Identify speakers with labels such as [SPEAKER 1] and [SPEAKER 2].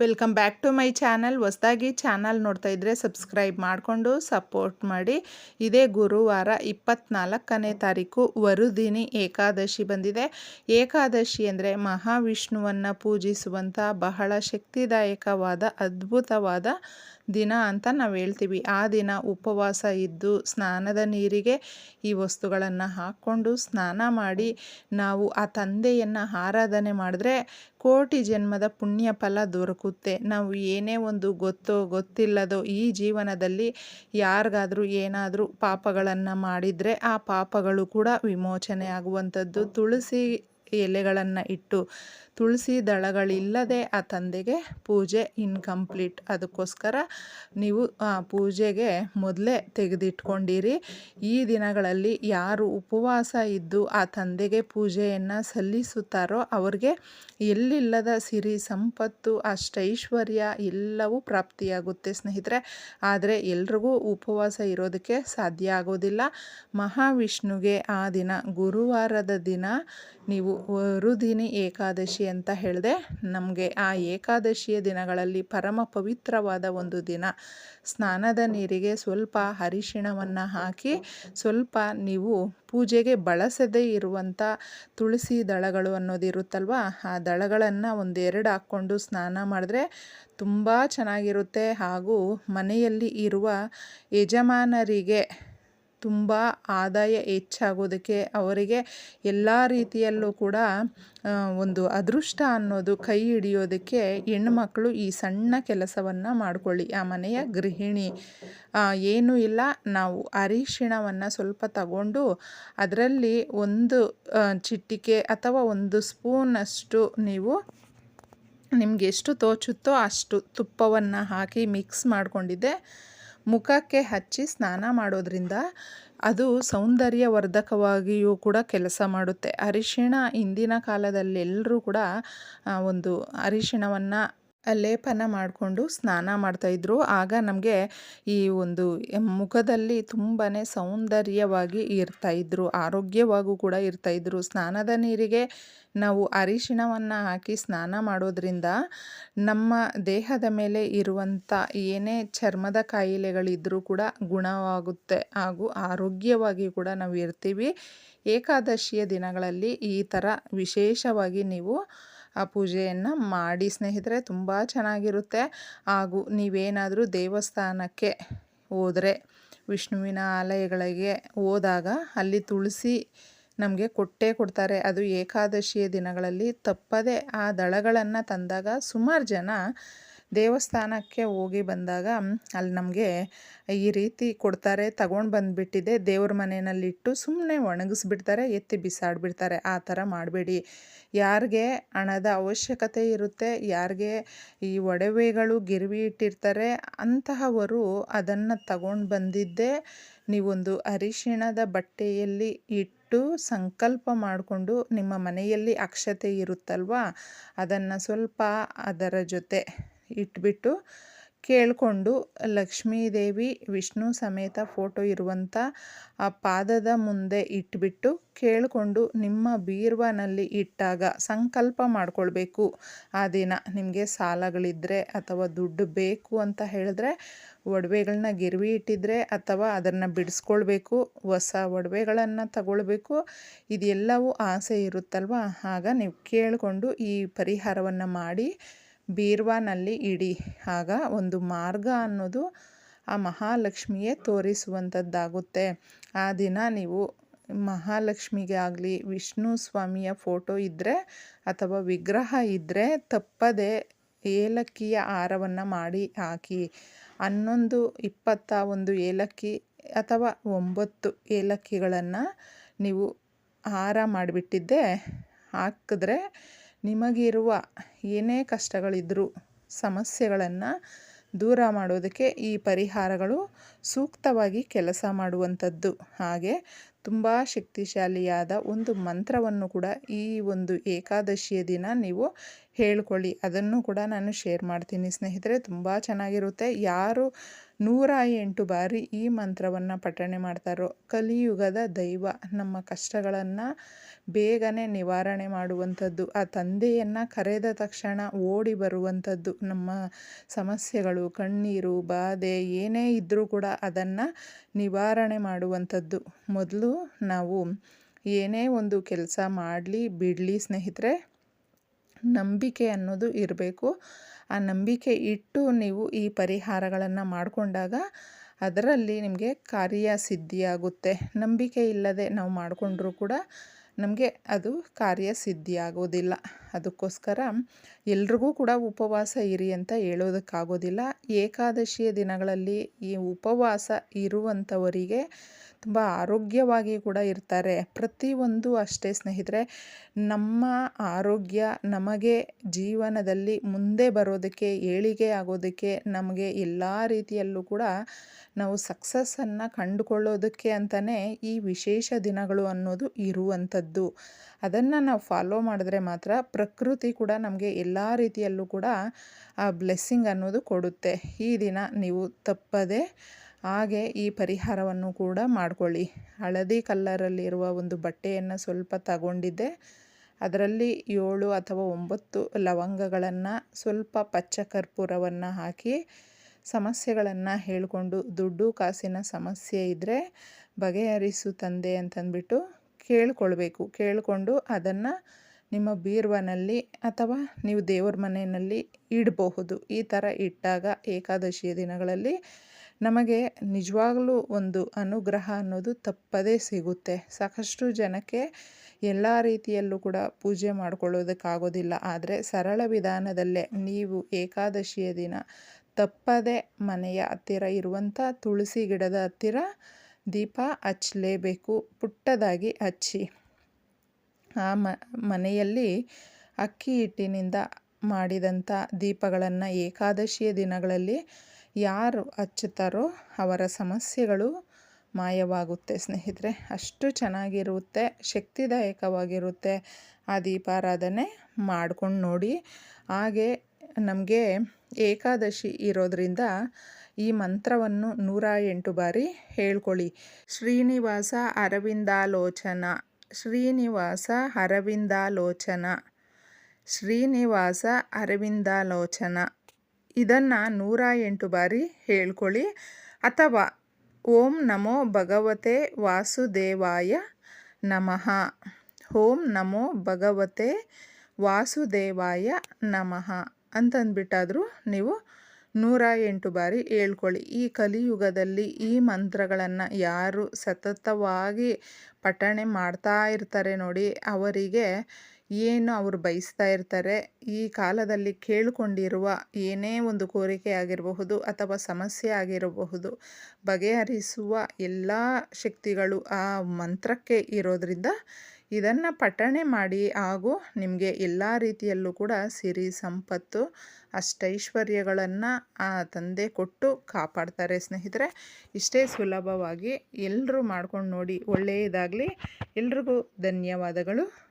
[SPEAKER 1] Welcome back to my channel. ಹೊಸದಾಗಿ channel ನೋಡ್ತಾ ಇದ್ದರೆ ಸಬ್ಸ್ಕ್ರೈಬ್ ಮಾಡಿಕೊಂಡು ಸಪೋರ್ಟ್ ಮಾಡಿ. ಇದೇ ಗುರುವಾರ ಇಪ್ಪತ್ನಾಲ್ಕನೇ ತಾರೀಕು ವರುದಿನಿ ಏಕಾದಶಿ ಬಂದಿದೆ. ಏಕಾದಶಿ ಅಂದರೆ ಮಹಾವಿಷ್ಣುವನ್ನು ಪೂಜಿಸುವಂಥ ಬಹಳ ಶಕ್ತಿದಾಯಕವಾದ, ಅದ್ಭುತವಾದ ದಿನ ಅಂತ ನಾವು ಹೇಳ್ತೀವಿ. ಆ ದಿನ ಉಪವಾಸ ಇದ್ದು ಸ್ನಾನದ ನೀರಿಗೆ ಈ ವಸ್ತುಗಳನ್ನು ಹಾಕ್ಕೊಂಡು ಸ್ನಾನ ಮಾಡಿ ನಾವು ಆ ತಂದೆಯನ್ನು ಆರಾಧನೆ ಮಾಡಿದ್ರೆ ಕೋಟಿ ಜನ್ಮದ ಪುಣ್ಯ ಫಲ ದೊರಕುತ್ತೆ. ನಾವು ಏನೇ ಒಂದು ಗೊತ್ತೋ ಗೊತ್ತಿಲ್ಲದೋ ಈ ಜೀವನದಲ್ಲಿ ಯಾರಿಗಾದರೂ ಏನಾದರೂ ಪಾಪಗಳನ್ನು ಮಾಡಿದರೆ ಆ ಪಾಪಗಳು ಕೂಡ ವಿಮೋಚನೆ ಆಗುವಂಥದ್ದು. ತುಳಸಿ ಎಲೆಗಳನ್ನು ಇಟ್ಟು ತುಳಸಿ ದಳಗಳಿಲ್ಲದೆ ಆ ತಂದೆಗೆ ಪೂಜೆ ಇನ್ಕಂಪ್ಲೀಟ್ ಅದಕ್ಕೋಸ್ಕರ ನೀವು ಪೂಜೆಗೆ ಮೊದಲೇ ತೆಗೆದಿಟ್ಕೊಂಡಿರಿ. ಈ ದಿನಗಳಲ್ಲಿ ಯಾರು ಉಪವಾಸ ಇದ್ದು ಆ ತಂದೆಗೆ ಪೂಜೆಯನ್ನು ಸಲ್ಲಿಸುತ್ತಾರೋ ಅವ್ರಿಗೆ ಎಲ್ಲಿಲ್ಲದ ಸಿರಿ ಸಂಪತ್ತು, ಅಷ್ಟೈಶ್ವರ್ಯ ಎಲ್ಲವೂ ಪ್ರಾಪ್ತಿಯಾಗುತ್ತೆ ಸ್ನೇಹಿತರೆ. ಆದರೆ ಎಲ್ರಿಗೂ ಉಪವಾಸ ಇರೋದಕ್ಕೆ ಸಾಧ್ಯ ಆಗೋದಿಲ್ಲ. ಮಹಾವಿಷ್ಣುಗೆ ಆ ದಿನ ಗುರುವಾರದ ದಿನ ನೀವು ವರುದಿನಿ ಏಕಾದಶಿ ಅಂತ ಹೇಳಿದೆ, ನಮಗೆ ಆ ಏಕಾದಶಿಯ ದಿನಗಳಲ್ಲಿ ಪರಮ ಪವಿತ್ರವಾದ ಒಂದು ದಿನ. ಸ್ನಾನದ ನೀರಿಗೆ ಸ್ವಲ್ಪ ಅರಿಶಿಣವನ್ನು ಹಾಕಿ, ಸ್ವಲ್ಪ ನೀವು ಪೂಜೆಗೆ ಬಳಸದೇ ಇರುವಂಥ ತುಳಸಿ ದಳಗಳು ಅನ್ನೋದಿರುತ್ತಲ್ವ ಆ ದಳಗಳನ್ನು ಒಂದೆರಡು ಹಾಕ್ಕೊಂಡು ಸ್ನಾನ ಮಾಡಿದ್ರೆ ತುಂಬ ಚೆನ್ನಾಗಿರುತ್ತೆ. ಹಾಗೂ ಮನೆಯಲ್ಲಿ ಇರುವ ಯಜಮಾನರಿಗೆ ತುಂಬ ಆದಾಯ ಹೆಚ್ಚಾಗೋದಕ್ಕೆ ಅವರಿಗೆ ಎಲ್ಲ ರೀತಿಯಲ್ಲೂ ಕೂಡ ಒಂದು ಅದೃಷ್ಟ ಅನ್ನೋದು ಕೈ ಹಿಡಿಯೋದಕ್ಕೆ ಹೆಣ್ಮಕ್ಳು ಈ ಸಣ್ಣ ಕೆಲಸವನ್ನು ಮಾಡಿಕೊಳ್ಳಿ. ಆ ಮನೆಯ ಗೃಹಿಣಿ ಏನೂ ಇಲ್ಲ. ನಾವು ಅರಿಶಿಣವನ್ನು ಸ್ವಲ್ಪ ತಗೊಂಡು ಅದರಲ್ಲಿ ಒಂದು ಚಿಟಿಕೆ ಅಥವಾ ಒಂದು ಸ್ಪೂನಷ್ಟು ನೀವು ನಿಮಗೆ ಎಷ್ಟು ತೋಚುತ್ತೋ ಅಷ್ಟು ತುಪ್ಪವನ್ನು ಹಾಕಿ ಮಿಕ್ಸ್ ಮಾಡಿಕೊಂಡಿದ್ದೆ. ಮುಖಕ್ಕೆ ಹಚ್ಚಿ ಸ್ನಾನ ಮಾಡೋದ್ರಿಂದ ಅದು ಸೌಂದರ್ಯವರ್ಧಕವಾಗಿಯೂ ಕೂಡ ಕೆಲಸ ಮಾಡುತ್ತೆ. ಅರಿಶಿಣ ಇಂದಿನ ಕಾಲದಲ್ಲಿ ಎಲ್ಲರೂ ಕೂಡ ಒಂದು ಅರಿಶಿಣವನ್ನು ಲೇಪನ ಮಾಡಿಕೊಂಡು ಸ್ನಾನ ಮಾಡ್ತಾಯಿದ್ರು ಆಗ ನಮಗೆ ಈ ಒಂದು ಮುಖದಲ್ಲಿ ತುಂಬಾ ಸೌಂದರ್ಯವಾಗಿ ಇರ್ತಾಯಿದ್ರು ಆರೋಗ್ಯವಾಗೂ ಕೂಡ ಇರ್ತಾಯಿದ್ರು ಸ್ನಾನದ ನೀರಿಗೆ ನಾವು ಅರಿಶಿಣವನ್ನು ಹಾಕಿ ಸ್ನಾನ ಮಾಡೋದ್ರಿಂದ ನಮ್ಮ ದೇಹದ ಮೇಲೆ ಇರುವಂಥ ಏನೇ ಚರ್ಮದ ಕಾಯಿಲೆಗಳಿದ್ದರೂ ಕೂಡ ಗುಣವಾಗುತ್ತೆ. ಹಾಗೂ ಆರೋಗ್ಯವಾಗಿ ಕೂಡ ನಾವು ಇರ್ತೀವಿ. ಏಕಾದಶಿಯ ದಿನಗಳಲ್ಲಿ ಈ ಥರ ವಿಶೇಷವಾಗಿ ನೀವು ಆ ಪೂಜೆಯನ್ನು ಮಾಡಿ ಸ್ನೇಹಿತರೆ ತುಂಬ ಚೆನ್ನಾಗಿರುತ್ತೆ. ಹಾಗೂ ನೀವೇನಾದರೂ ದೇವಸ್ಥಾನಕ್ಕೆ ಹೋದರೆ, ವಿಷ್ಣುವಿನ ಆಲಯಗಳಿಗೆ ಹೋದಾಗ ಅಲ್ಲಿ ತುಳಸಿ ನಮಗೆ ಕೊಟ್ಟೇ ಕೊಡ್ತಾರೆ. ಅದು ಏಕಾದಶಿಯ ದಿನಗಳಲ್ಲಿ ತಪ್ಪದೆ ಆ ದಳಗಳನ್ನು ತಂದಾಗ ಸುಮಾರು ಜನ ದೇವಸ್ಥಾನಕ್ಕೆ ಹೋಗಿ ಬಂದಾಗ, ಅಲ್ಲಿ ನಮಗೆ ಈ ರೀತಿ ಕೊಡ್ತಾರೆ, ತಗೊಂಡು ಬಂದುಬಿಟ್ಟಿದೆ. ದೇವ್ರ ಮನೆಯಲ್ಲಿಟ್ಟು ಸುಮ್ಮನೆ ಒಣಗಿಸ್ಬಿಡ್ತಾರೆ, ಎತ್ತಿ ಬಿಸಾಡಿಬಿಡ್ತಾರೆ. ಆ ಥರ ಮಾಡಬೇಡಿ. ಯಾರಿಗೆ ಹಣದ ಅವಶ್ಯಕತೆ ಇರುತ್ತೆ, ಯಾರಿಗೆ ಈ ಒಡವೆಗಳು ಗಿರ್ವಿ ಇಟ್ಟಿರ್ತಾರೆ, ಅಂತಹವರು ಅದನ್ನು ತಗೊಂಡು ಬಂದಿದ್ದೇ ನೀವೊಂದು ಅರಿಶಿಣದ ಬಟ್ಟೆಯಲ್ಲಿ ಇಟ್ಟು ಸಂಕಲ್ಪ ಮಾಡಿಕೊಂಡು ನಿಮ್ಮ ಮನೆಯಲ್ಲಿ ಅಕ್ಷತೆ ಇರುತ್ತಲ್ವ? ಅದನ್ನು ಸ್ವಲ್ಪ ಅದರ ಜೊತೆ ಇಟ್ಬಿಟ್ಟು ಕೇಳಿಕೊಂಡು ಲಕ್ಷ್ಮೀದೇವಿ ವಿಷ್ಣು ಸಮೇತ ಫೋಟೋ ಇರುವಂಥ ಆ ಪಾದದ ಮುಂದೆ ಇಟ್ಬಿಟ್ಟು ಕೇಳಿಕೊಂಡು ನಿಮ್ಮ ಬೀರ್ವನಲ್ಲಿ ಇಟ್ಟಾಗ ಸಂಕಲ್ಪ ಮಾಡಿಕೊಳ್ಬೇಕು. ಆ ದಿನ ನಿಮಗೆ ಸಾಲಗಳಿದ್ದರೆ ಅಥವಾ ದುಡ್ಡು ಬೇಕು ಅಂತ ಹೇಳಿದ್ರೆ ಒಡವೆಗಳನ್ನ ಗಿರ್ವಿ ಇಟ್ಟಿದ್ರೆ ಅಥವಾ ಅದನ್ನು ಬಿಡಿಸ್ಕೊಳ್ಬೇಕು, ಹೊಸ ಒಡವೆಗಳನ್ನು ತಗೊಳ್ಬೇಕು, ಇದೆಲ್ಲವೂ ಆಸೆ ಇರುತ್ತಲ್ವ? ಆಗ ನೀವು ಕೇಳಿಕೊಂಡು ಈ ಪರಿಹಾರವನ್ನು ಮಾಡಿ ಬೀರ್ವಾನಲ್ಲಿ ಇಡಿ. ಆಗ ಒಂದು ಮಾರ್ಗ ಅನ್ನೋದು ಆ ಮಹಾಲಕ್ಷ್ಮಿಯೇ ತೋರಿಸುವಂಥದ್ದಾಗುತ್ತೆ. ಆ ದಿನ ನೀವು ಮಹಾಲಕ್ಷ್ಮಿಗೆ ಆಗಲಿ, ವಿಷ್ಣು ಸ್ವಾಮಿಯ ಫೋಟೋ ಇದ್ದರೆ ಅಥವಾ ವಿಗ್ರಹ ಇದ್ದರೆ ತಪ್ಪದೆ ಏಲಕ್ಕಿಯ ಹಾರವನ್ನು ಮಾಡಿ ಹಾಕಿ. ಹನ್ನೊಂದು, ಇಪ್ಪತ್ತ ಒಂದು ಏಲಕ್ಕಿ ಅಥವಾ ಒಂಬತ್ತು ಏಲಕ್ಕಿಗಳನ್ನು ನೀವು ಹಾರ ಮಾಡಿಬಿಟ್ಟಿದ್ದೆ ಹಾಕಿದ್ರೆ ನಿಮಗಿರುವ ಏನೇ ಕಷ್ಟಗಳಿದ್ದರೂ ಸಮಸ್ಯೆಗಳನ್ನು ದೂರ ಮಾಡೋದಕ್ಕೆ ಈ ಪರಿಹಾರಗಳು ಸೂಕ್ತವಾಗಿ ಕೆಲಸ ಮಾಡುವಂಥದ್ದು. ಹಾಗೆ ತುಂಬ ಶಕ್ತಿಶಾಲಿಯಾದ ಒಂದು ಮಂತ್ರವನ್ನು ಕೂಡ ಈ ಒಂದು ಏಕಾದಶಿಯ ದಿನ ನೀವು ಹೇಳ್ಕೊಳ್ಳಿ. ಅದನ್ನು ಕೂಡ ನಾನು ಶೇರ್ ಮಾಡ್ತೀನಿ ಸ್ನೇಹಿತರೆ. ತುಂಬ ಚೆನ್ನಾಗಿರುತ್ತೆ. ಯಾರು ನೂರ ಎಂಟು ಬಾರಿ ಈ ಮಂತ್ರವನ್ನು ಪಠಣೆ ಮಾಡ್ತಾರೋ? ಕಲಿಯುಗದ ದೈವ ನಮ್ಮ ಕಷ್ಟಗಳನ್ನು ಬೇಗನೆ ನಿವಾರಣೆ ಮಾಡುವಂಥದ್ದು, ಆ ತಂದೆಯನ್ನು ಕರೆದ ತಕ್ಷಣ ಓಡಿ ಬರುವಂಥದ್ದು, ನಮ್ಮ ಸಮಸ್ಯೆಗಳು, ಕಣ್ಣೀರು, ಬಾಧೆ ಏನೇ ಇದ್ದರೂ ಕೂಡ ಅದನ್ನು ನಿವಾರಣೆ ಮಾಡುವಂಥದ್ದು. ಮೊದಲು ನಾವು ಏನೇ ಒಂದು ಕೆಲಸ ಮಾಡಲಿ, ಬಿಡಲಿ ಸ್ನೇಹಿತರೆ, ನಂಬಿಕೆ ಅನ್ನೋದು ಇರಬೇಕು. ಆ ನಂಬಿಕೆ ಇಟ್ಟು ನೀವು ಈ ಪರಿಹಾರಗಳನ್ನು ಮಾಡಿಕೊಂಡಾಗ ಅದರಲ್ಲಿ ನಿಮಗೆ ಕಾರ್ಯ ಸಿದ್ಧಿಯಾಗುತ್ತೆ ನಂಬಿಕೆ ಇಲ್ಲದೆ ನಾವು ಮಾಡಿಕೊಂಡ್ರೂ ಕೂಡ ನಮಗೆ ಅದು ಕಾರ್ಯ ಸಿದ್ಧಿಯಾಗೋದಿಲ್ಲ ಅದಕ್ಕೋಸ್ಕರ ಎಲ್ರಿಗೂ ಕೂಡ ಉಪವಾಸ ಇರಿ ಅಂತ ಹೇಳೋದಕ್ಕಾಗೋದಿಲ್ಲ. ಏಕಾದಶಿಯ ದಿನಗಳಲ್ಲಿ ಈ ಉಪವಾಸ ಇರುವಂಥವರಿಗೆ ತುಂಬ ಆರೋಗ್ಯವಾಗಿ ಕೂಡ ಇರ್ತಾರೆ. ಪ್ರತಿಯೊಂದು ಅಷ್ಟೇ ಸ್ನೇಹಿತರೆ, ನಮ್ಮ ಆರೋಗ್ಯ ನಮಗೆ ಜೀವನದಲ್ಲಿ ಮುಂದೆ ಬರೋದಕ್ಕೆ, ಏಳಿಗೆ ಆಗೋದಕ್ಕೆ, ನಮಗೆ ಎಲ್ಲ ರೀತಿಯಲ್ಲೂ ಕೂಡ ನಾವು ಸಕ್ಸಸ್ಸನ್ನು ಕಂಡುಕೊಳ್ಳೋದಕ್ಕೆ ಅಂತಲೇ ಈ ವಿಶೇಷ ದಿನಗಳು ಅನ್ನೋದು ಇರುವಂಥದ್ದು. ಅದನ್ನು ನಾವು ಫಾಲೋ ಮಾಡಿದ್ರೆ ಮಾತ್ರ ಪ್ರಕೃತಿ ಕೂಡ ನಮಗೆ ಎಲ್ಲ ರೀತಿಯಲ್ಲೂ ಕೂಡ ಆ ಬ್ಲೆಸ್ಸಿಂಗ್ ಅನ್ನೋದು ಕೊಡುತ್ತೆ. ಈ ದಿನ ನೀವು ತಪ್ಪದೆ ಹಾಗೆ ಈ ಪರಿಹಾರವನ್ನು ಕೂಡ ಮಾಡಿಕೊಳ್ಳಿ. ಹಳದಿ ಕಲ್ಲರಲ್ಲಿರುವ ಒಂದು ಬಟ್ಟೆಯನ್ನು ಸ್ವಲ್ಪ ತಗೊಂಡಿದ್ದೆ. ಅದರಲ್ಲಿ ಏಳು ಅಥವಾ ಒಂಬತ್ತು ಲವಂಗಗಳನ್ನು, ಸ್ವಲ್ಪ ಪಚ್ಚ ಕರ್ಪೂರವನ್ನು ಹಾಕಿ ಸಮಸ್ಯೆಗಳನ್ನು ಹೇಳಿಕೊಂಡು, ದುಡ್ಡು ಕಾಸಿನ ಸಮಸ್ಯೆ ಇದ್ದರೆ ಬಗೆಹರಿಸು ತಂದೆ ಅಂತಂದ್ಬಿಟ್ಟು ಕೇಳಿಕೊಳ್ಬೇಕು. ಕೇಳಿಕೊಂಡು ಅದನ್ನು ನಿಮ್ಮ ಬೀರ್ವನಲ್ಲಿ ಅಥವಾ ನೀವು ದೇವ್ರ ಮನೆಯಲ್ಲಿ ಇಡಬಹುದು. ಈ ಥರ ಇಟ್ಟಾಗ ಏಕಾದಶಿಯ ದಿನಗಳಲ್ಲಿ ನಮಗೆ ನಿಜವಾಗ್ಲೂ ಒಂದು ಅನುಗ್ರಹ ಅನ್ನೋದು ತಪ್ಪದೇ ಸಿಗುತ್ತೆ. ಸಾಕಷ್ಟು ಜನಕ್ಕೆ ಎಲ್ಲ ರೀತಿಯಲ್ಲೂ ಕೂಡ ಪೂಜೆ ಮಾಡ್ಕೊಳ್ಳೋದಕ್ಕಾಗೋದಿಲ್ಲ. ಆದರೆ ಸರಳ ವಿಧಾನದಲ್ಲೇ ನೀವು ಏಕಾದಶಿಯ ದಿನ ತಪ್ಪದೆ ಮನೆಯ ಹತ್ತಿರ ಇರುವಂಥ ತುಳಸಿ ಗಿಡದ ಹತ್ತಿರ ದೀಪ ಹಚ್ಚಲೇಬೇಕು. ಪುಟ್ಟದಾಗಿ ಹಚ್ಚಿ. ಆ ಮನೆಯಲ್ಲಿ ಅಕ್ಕಿ ಹಿಟ್ಟಿನಿಂದ ಮಾಡಿದಂಥ ದೀಪಗಳನ್ನು ಏಕಾದಶಿಯ ದಿನಗಳಲ್ಲಿ ಯಾರು ಹಚ್ಚುತ್ತಾರೋ ಅವರ ಸಮಸ್ಯೆಗಳು ಮಾಯವಾಗುತ್ತೆ. ಸ್ನೇಹಿತರೆ, ಅಷ್ಟು ಚೆನ್ನಾಗಿರುತ್ತೆ, ಶಕ್ತಿದಾಯಕವಾಗಿರುತ್ತೆ ಆ ದೀಪಾರಾಧನೆ ಮಾಡ್ಕೊಂಡು ನೋಡಿ. ಹಾಗೆ ನಮಗೆ ಏಕಾದಶಿ ಇರೋದರಿಂದ ಈ ಮಂತ್ರವನ್ನು ನೂರ ಎಂಟು ಬಾರಿ ಹೇಳ್ಕೊಳ್ಳಿ. ಶ್ರೀನಿವಾಸ ಅರವಿಂದಾಲೋಚನ ಶ್ರೀನಿವಾಸ ಅರವಿಂದಾಲೋಚನ ಶ್ರೀನಿವಾಸ ಅರವಿಂದಾಲೋಚನ. ಇದನ್ನು ನೂರ ಎಂಟು ಬಾರಿ ಹೇಳ್ಕೊಳ್ಳಿ. ಅಥವಾ ಓಂ ನಮೋ ಭಗವತೆ ವಾಸುದೇವಾಯ ನಮಃ. ಓಂ ನಮೋ ಭಗವತೆ ವಾಸುದೇವಾಯ ನಮಃ ಅಂತಂದ್ಬಿಟ್ಟಾದರೂ ನೀವು ನೂರ ಎಂಟು ಬಾರಿ ಹೇಳ್ಕೊಳ್ಳಿ. ಈ ಕಲಿಯುಗದಲ್ಲಿ ಈ ಮಂತ್ರಗಳನ್ನು ಯಾರು ಸತತವಾಗಿ ಪಠಣೆ ಮಾಡ್ತಾ ಇರ್ತಾರೆ ನೋಡಿ, ಅವರಿಗೆ ಏನು ಅವರು ಬಯಸ್ತಾ ಇರ್ತಾರೆ, ಈ ಕಾಲದಲ್ಲಿ ಕೇಳಿಕೊಂಡಿರುವ ಏನೇ ಒಂದು ಕೋರಿಕೆ ಆಗಿರಬಹುದು ಅಥವಾ ಸಮಸ್ಯೆ ಆಗಿರಬಹುದು, ಬಗೆಹರಿಸುವ ಎಲ್ಲ ಶಕ್ತಿಗಳು ಆ ಮಂತ್ರಕ್ಕೆ ಇರೋದರಿಂದ ಇದನ್ನು ಪಠಣೆ ಮಾಡಿ ಹಾಗೂ ನಿಮಗೆ ಎಲ್ಲ ರೀತಿಯಲ್ಲೂ ಕೂಡ ಸಿರಿ, ಸಂಪತ್ತು, ಅಷ್ಟೈಶ್ವರ್ಯಗಳನ್ನು ಆ ತಂದೆ ಕೊಟ್ಟು ಕಾಪಾಡ್ತಾರೆ. ಸ್ನೇಹಿತರೆ, ಇಷ್ಟೇ ಸುಲಭವಾಗಿ ಎಲ್ಲರೂ ಮಾಡ್ಕೊಂಡು ನೋಡಿ ಒಳ್ಳೆಯದಾಗಲಿ. ಎಲ್ರಿಗೂ ಧನ್ಯವಾದಗಳು.